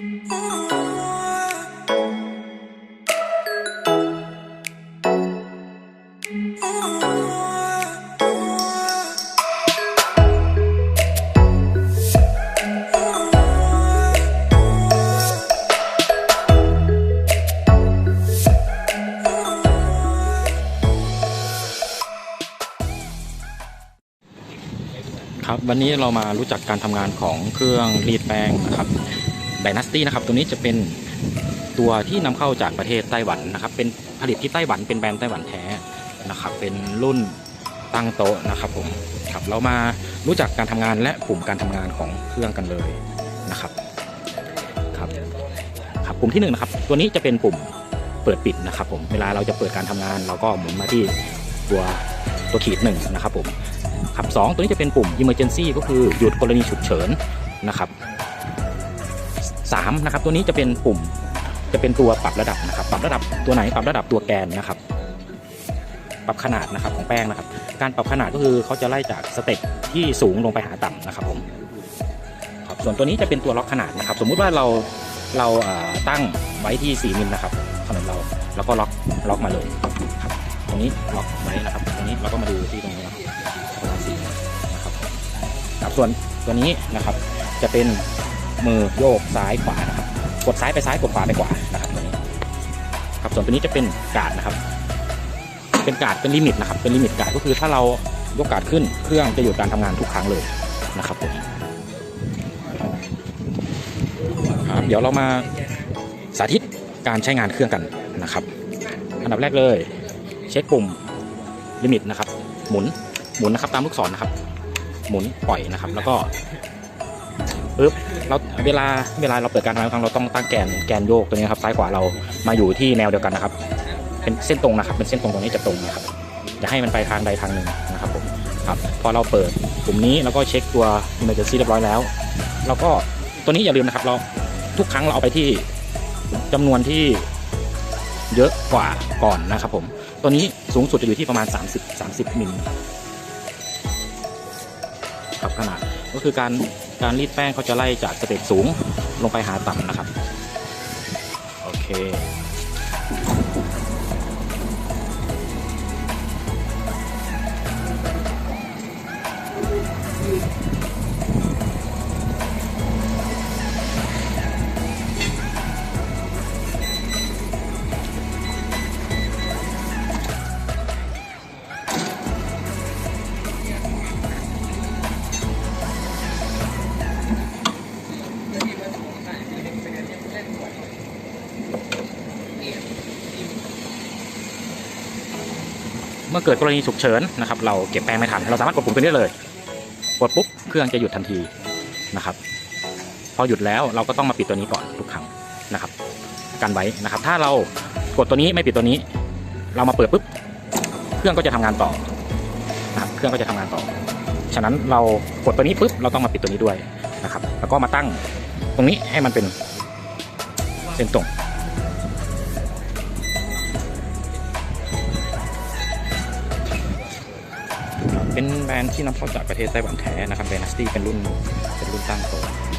ครับวันนี้เรามารู้จักการทำงานของเครื่องรีดแป้งนะครับ Dynasty นะครับ ตัวนี้จะเป็นตัวที่นำเข้าจากประเทศไต้หวันนะครับ เป็นผลิตที่ไต้หวันเป็นแบรนด์ไต้หวันแท้นะครับ เป็นรุ่นตั้งโต๊ะนะครับผมครับเรามารู้จักการทำงานและปุ่มการทำงานของเครื่องกันเลยนะครับครับครับปุ่มที่หนึ่งนะครับ ตัวนี้จะเป็นปุ่มเปิดปิดนะครับ ผมเวลาเราจะเปิดการทำงาน เราก็หมุนมาที่ตัวตัวขีดหนึ่งนะครับผมครับสองตัวนี้จะเป็นปุ่ม emergency ก็คือหยุดกรณีฉุกเฉินนะครับ สามนะครับตัวนี้จะเป็นปุ่มจะเป็นตัวปรับระดับนะครับ ปรับระดับตัวไหนปรับระดับตัวแกนนะครับ ปรับขนาดนะครับของแป้งนะครับ การปรับขนาดก็คือเขาจะไล่จากสเต็ปที่สูงลงไปหาต่ำนะครับผมครับส่วนตัวนี้จะเป็นตัวล็อกขนาดนะครับ สมมุติว่าเราเราตั้งไว้ที่4มิลนะครับขนาดเราแล้วก็ล็อกล็อกมาเลยครับตรงนี้ล็อกไว้นะครับตรงนี้เราก็มาดูที่ตรงนี้นะครับประมาณสี่นะครับครับส่วนตัวนี้นะครับจะเป็น มือโยกซ้ายขวานะครับ กดซ้ายไปซ้ายกดขวาไปขวานะครับตัวนี้ครับส่วนตัวนี้จะเป็นการ์ดนะครับ เป็นการ์ดเป็นลิมิตนะครับ เป็นลิมิตการ์ดก็คือถ้าเรายกการ์ดขึ้นเครื่องจะหยุดการทำงานทุกครั้งเลยนะครับผมครับเดี๋ยวเรามาสาธิตการใช้งานเครื่องกันนะครับ อันดับแรกเลย เช็คปุ่มลิมิตนะครับ หมุนหมุนนะครับตามลูกศรนะครับ หมุนปล่อยนะครับ แล้วก็ ปึ๊บเราเวลาเวลาเราเปิดการทำงานครั้งเราต้องตั้งแกนแกนโยกตัวนี้ครับซ้ายขวาเรามาอยู่ที่แนวเดียวกันนะครับ เป็นเส้นตรงนะครับ เป็นเส้นตรงตรงนี้จะตรงนะครับจะให้มันไปทางใดทางหนึ่งนะครับผมครับพอเราเปิดปุ่มนี้แล้วก็เช็คตัว emergency เรียบร้อยแล้วเราก็ตัวนี้อย่าลืมนะครับ เราทุกครั้งเราเอาไปที่จำนวนที่เยอะกว่าก่อนนะครับผมตัวนี้สูงสุดจะอยู่ที่ประมาณ 30 30มิลครับขนาดก็คือการ การรีดแป้งเขาจะไล่จากสเต็ปสูงลงไปหาต่ำนะครับ โอเค เมื่อเกิดกรณีฉุกเฉินนะครับเราเก็บแป้งไม่ทัน เราสามารถกดปุ่มตัวนี้ได้เลย กดปุ๊บเครื่องจะหยุดทันทีนะครับ พอหยุดแล้วเราก็ต้องมาปิดตัวนี้ก่อนทุกครั้งนะครับกันไว้นะครับ ถ้าเรากดตัวนี้ไม่ปิดตัวนี้ เรามาเปิดปุ๊บเครื่องก็จะทำงานต่อนะครับเครื่องก็จะทำงานต่อ ฉะนั้นเรากดตัวนี้ปุ๊บเราต้องมาปิดตัวนี้ด้วยนะครับ แล้วก็มาตั้งตรงนี้ให้มันเป็นเส้นตรง แบรนด์ที่นำเข้าจากประเทศไต้หวันแท้นะครับเบนัสตี้เป็นรุ่นเป็นรุ่นตั้งโตะ